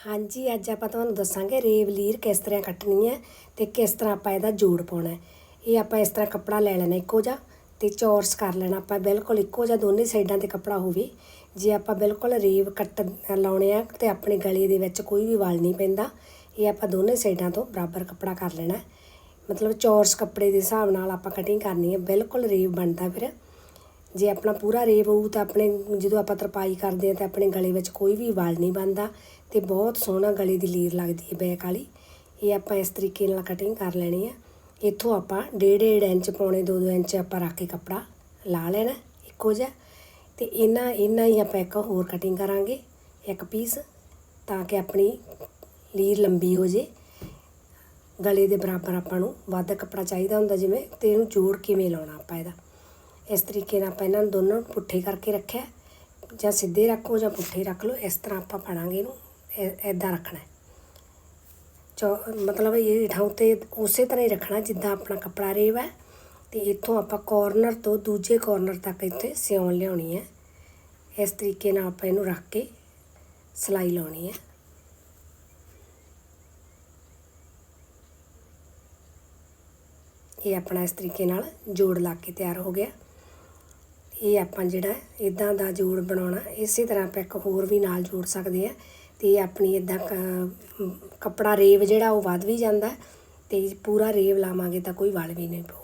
ਹਾਂਜੀ, ਅੱਜ ਆਪਾਂ ਤੁਹਾਨੂੰ ਦੱਸਾਂਗੇ ਰੇਵ ਲੀਰ ਕਿਸ ਤਰ੍ਹਾਂ ਕੱਟਣੀ ਹੈ ਤੇ ਕਿਸ ਤਰ੍ਹਾਂ ਆਪਾਂ ਇਹਦਾ ਜੋੜ ਪਾਉਣਾ ਹੈ। ਇਹ ਆਪਾਂ ਇਸ ਤਰ੍ਹਾਂ ਕੱਪੜਾ ਲੈ ਲੈਣਾ ਇੱਕੋ ਜਿਹਾ ਤੇ ਚੌਰਸ ਕਰ ਲੈਣਾ ਆਪਾਂ, ਬਿਲਕੁਲ ਇੱਕੋ ਜਿਹਾ ਦੋਨੇ ਸਾਈਡਾਂ ਤੇ ਕੱਪੜਾ ਹੋਵੇ। ਜੇ ਆਪਾਂ ਬਿਲਕੁਲ ਰੇਵ ਕੱਟ ਲਾਉਣੇ ਆ ਤੇ ਆਪਣੇ ਗਲੇ ਦੇ ਵਿੱਚ ਕੋਈ ਵੀ ਵਲ ਨਹੀਂ ਪੈਂਦਾ, ਇਹ ਆਪਾਂ ਦੋਨੇ ਸਾਈਡਾਂ ਤੋਂ ਬਰਾਬਰ ਕੱਪੜਾ ਕਰ ਲੈਣਾ ਮਤਲਬ ਚੌਰਸ ਕੱਪੜੇ ਦੇ ਹਿਸਾਬ ਨਾਲ ਆਪਾਂ ਕਟਿੰਗ ਕਰਨੀ ਹੈ, ਬਿਲਕੁਲ ਰੇਵ ਬਣਦਾ ਫਿਰ। ਜੇ ਆਪਣਾ ਪੂਰਾ ਰੇਬ ਹੋਊ ਤਾਂ ਆਪਣੇ, ਜਦੋਂ ਆਪਾਂ ਤਰਪਾਈ ਕਰਦੇ ਹਾਂ ਤਾਂ ਆਪਣੇ ਗਲੇ ਵਿੱਚ ਕੋਈ ਵੀ ਵਲ ਨਹੀਂ ਬਣਦਾ ਤੇ ਬਹੁਤ ਸੋਹਣਾ ਗਲੇ ਦੀ ਲੀਰ ਲੱਗਦੀ ਹੈ ਬੈਕ ਵਾਲੀ। ਇਹ ਆਪਾਂ ਇਸ ਤਰੀਕੇ ਨਾਲ ਕਟਿੰਗ ਕਰ ਲੈਣੀ ਹੈ। ਇੱਥੋਂ ਆਪਾਂ ਡੇਢ ਡੇਢ ਇੰਚ ਪੌਣੇ 2 2 ਇੰਚ ਆਪਾਂ ਰੱਖ ਕੇ ਕੱਪੜਾ ਲਾ ਲੈਣਾ ਇੱਕੋ ਜਿਹਾ। ਤੇ ਇਹਨਾਂ ਇਹਨਾਂ ਹੀ ਆਪਾਂ ਇੱਕ ਹੋਰ ਕਟਿੰਗ ਕਰਾਂਗੇ, ਇੱਕ ਪੀਸ ਤਾਂ ਕਿ ਆਪਣੀ ਲੀਰ ਲੰਬੀ ਹੋ ਜੇ। ਗਲੇ ਦੇ ਬਰਾਬਰ ਆਪਾਂ ਨੂੰ ਵੱਧ ਕੱਪੜਾ ਚਾਹੀਦਾ ਹੁੰਦਾ ਜਿਵੇਂ, ਤੇ ਇਹਨੂੰ ਜੋੜ ਕਿਵੇਂ ਲਾਉਣਾ ਆਪਾਂ ਇਹਦਾ। ਇਸ ਤਰੀਕੇ ਨਾਲ ਆਪਾਂ ਇਹਨਾਂ ਨੂੰ ਦੋਨੋਂ ਪੁੱਠੇ ਕਰਕੇ ਰੱਖਿਆ। ਜਾਂ ਸਿੱਧੇ ਰੱਖੋ ਜਾਂ ਪੁੱਠੇ ਰੱਖ ਲਓ। ਇਸ ਤਰ੍ਹਾਂ ਆਪਾਂ ਫੜਾਂਗੇ ਇਹਨੂੰ। ਐਦਾਂ ਰੱਖਣਾ ਹੈ। ਚੌ, ਮਤਲਬ ਇਹ ਠਾਉ ਤੇ ਉਸੇ ਤਰ੍ਹਾਂ ਹੀ ਰੱਖਣਾ ਜਿੱਦਾਂ ਆਪਣਾ ਕੱਪੜਾ ਰੇਵ ਹੈ। ਤੇ ਇੱਥੋਂ ਆਪਾਂ ਕੋਰਨਰ ਤੋਂ ਦੂਜੇ ਕੋਰਨਰ ਤੱਕ ਇੱਥੇ ਸਿਉਣ ਲਿਆਉਣੀ ਹੈ। ਇਸ ਤਰੀਕੇ ਨਾਲ ਆਪਾਂ ਇਹਨੂੰ ਰੱਖ ਕੇ ਸਿਲਾਈ ਲਾਉਣੀ ਹੈ। ਇਹ ਆਪਣਾ ਇਸ ਤਰੀਕੇ ਨਾਲ ਜੋੜ ਲਾ ਕੇ ਤਿਆਰ ਹੋ ਗਿਆ। ਇਹ ਆਪਾਂ ਜਿਹੜਾ ਇਦਾਂ ਦਾ ਜੋੜ ਬਣਾਉਣਾ, ਇਸੇ ਤਰ੍ਹਾਂ ਆਪਾਂ ਇੱਕ ਹੋਰ ਵੀ ਨਾਲ ਜੋੜ ਸਕਦੇ ਆ ਤੇ ਇਹ ਆਪਣੀ ਇਦਾਂ ਕੱਪੜਾ ਰੇਵ ਜਿਹੜਾ ਉਹ ਵੱਧ ਵੀ ਜਾਂਦਾ ਤੇ ਪੂਰਾ ਰੇਵ ਲਾਵਾਂਗੇ ਤਾਂ ਕੋਈ ਵਲ ਵੀ ਨਹੀਂ ਪਊਗਾ